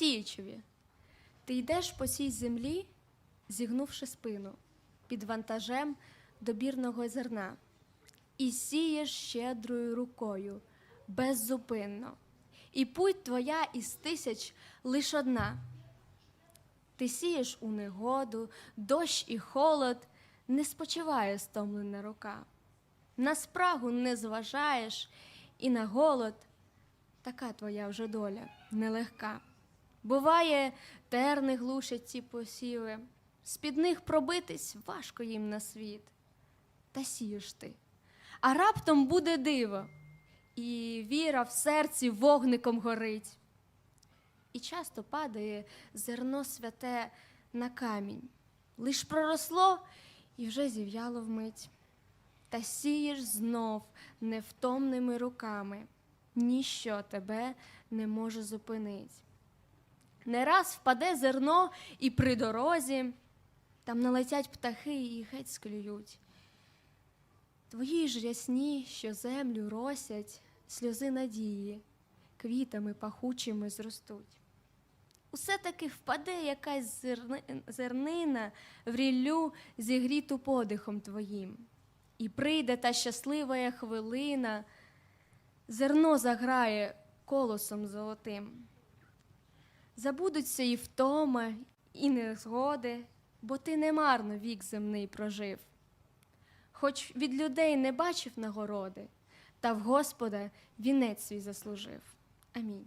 Сіячеві, ти йдеш по цій землі, зігнувши спину під вантажем добірного зерна, і сієш щедрою рукою, беззупинно, і путь твоя із тисяч лиш одна. Ти сієш у негоду, дощ і холод, не спочиває стомлена рука. На спрагу не зважаєш, і на голод така твоя вже доля нелегка. Буває, терни глушать ці посіви, з-під них пробитись важко їм на світ. Та сієш ти, а раптом буде диво, і віра в серці вогником горить. І часто падає зерно святе на камінь, лиш проросло і вже зів'яло вмить. Та сієш знов невтомними руками, ніщо тебе не може зупинить. Не раз впаде зерно і при дорозі, там налетять птахи і геть склюють. Твої ж рясні, що землю росять, сльози надії, квітами пахучими зростуть. Усе таки впаде якась зерни- зернина в ріллю, зігріту подихом твоїм. І прийде та щаслива хвилина, зерно заграє колосом золотим. Забудуться і втома, і незгоди, бо ти немарно вік земний прожив. Хоч від людей не бачив нагороди, та в Господа вінець свій заслужив. Амінь.